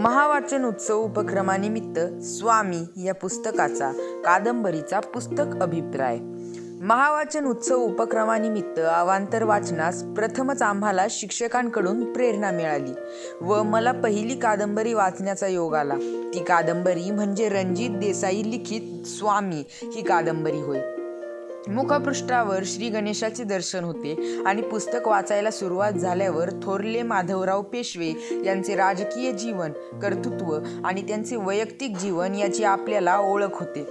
महावाचन उत्सव उपक्रमानिमित्त स्वामी या पुस्तकाचा कादंबरीचा पुस्तक अभिप्राय. महावाचन उत्सव उपक्रमानिमित्त अवांतर वाचनास प्रथमच आम्हाला शिक्षकांकडून प्रेरणा मिळाली व मला पहिली कादंबरी वाचण्याचा योग आला. ती कादंबरी म्हणजे रणजित देसाई लिखित स्वामी ही कादंबरी होय. मुखपृष्ठावर श्री गणेशाचे दर्शन होते आणि पुस्तक वाचायला सुरुवात झाल्यावर थोरले माधवराव पेशवे यांचे राजकीय जीवन कर्तृत्व आणि त्यांचे वैयक्तिक जीवन याची आपल्याला ओळख होते.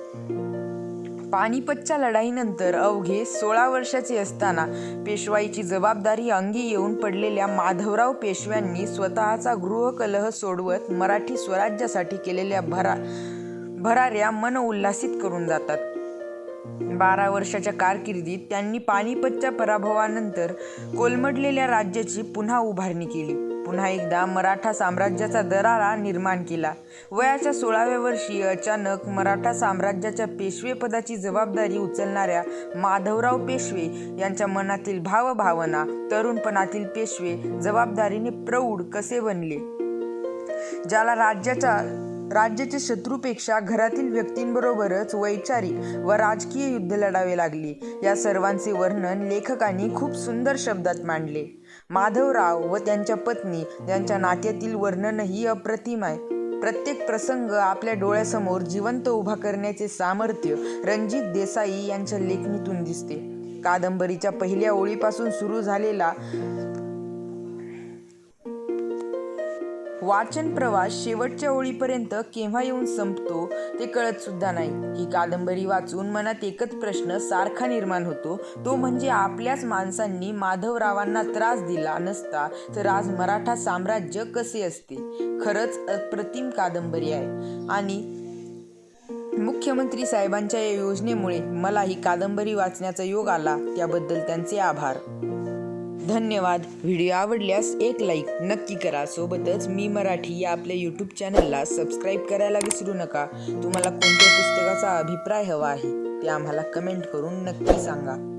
पानिपतच्या लढाईनंतर अवघे सोळा वर्षाचे असताना पेशवाईची जबाबदारी अंगी येऊन पडलेल्या माधवराव पेशव्यांनी स्वतःचा गृहकलह सोडवत मराठी स्वराज्यासाठी केलेल्या भरा भराऱ्या मन उल्हासित करून जातात. बारा वर्षाच्या कारकिर्दीत त्यांनी पानिपतच्या पराभवानंतर कोलमडलेल्या राज्याची पुन्हा उभारणी केली. पुन्हा एकदा मराठा साम्राज्याचा दरारा निर्माण केला. वयाच्या सोळाव्या वर्षी अचानक मराठा साम्राज्याच्या पेशवेपदाची जबाबदारी उचलणाऱ्या माधवराव पेशवे यांच्या मनातील भावभावना तरुणपणातील पेशवे जबाबदारीने प्रौढ कसे बनले? ज्याला राज्याच्या राज्याच्या शत्रूपेक्षा घरातील व्यक्तींबरोबरच वैचारिक व राजकीय युद्ध लढावे लागले. या सर्वांचे वर्णन लेखकांनी खूप सुंदर शब्दात मांडले. माधवराव व त्यांच्या पत्नी यांच्या नात्यातील वर्णनही अप्रतिम आहे. प्रत्येक प्रसंग आपल्या डोळ्यासमोर जिवंत उभा करण्याचे सामर्थ्य रणजित देसाई यांच्या लेखणीतून दिसते. कादंबरीच्या पहिल्या ओळीपासून सुरू झालेला वाचन प्रवास शेवटच्या ओळीपर्यंत केव्हा येऊन संपतो ते कळत सुद्धा नाही. ही कादंबरी वाचून मनात एकच प्रश्न सारखा निर्माण होतो. तो म्हणजे आपल्याच माणसांनी माधवरावांना त्रास दिला नसता तर आज मराठा साम्राज्य कसे असते? खरंच अप्रतिम कादंबरी आहे. आणि मुख्यमंत्री साहेबांच्या या योजनेमुळे मला ही कादंबरी वाचण्याचा योग आला. त्याबद्दल त्यांचे आभार. धन्यवाद. व्हिडिओ आवडल्यास एक लाईक नक्की करा. सोबतच मी मराठी या आपल्या यूट्यूब चॅनलला सबस्क्राईब करायला विसरू नका. तुम्हाला कोणत्या पुस्तकाचा अभिप्राय हवा आहे ते आम्हाला कमेंट करून नक्की सांगा.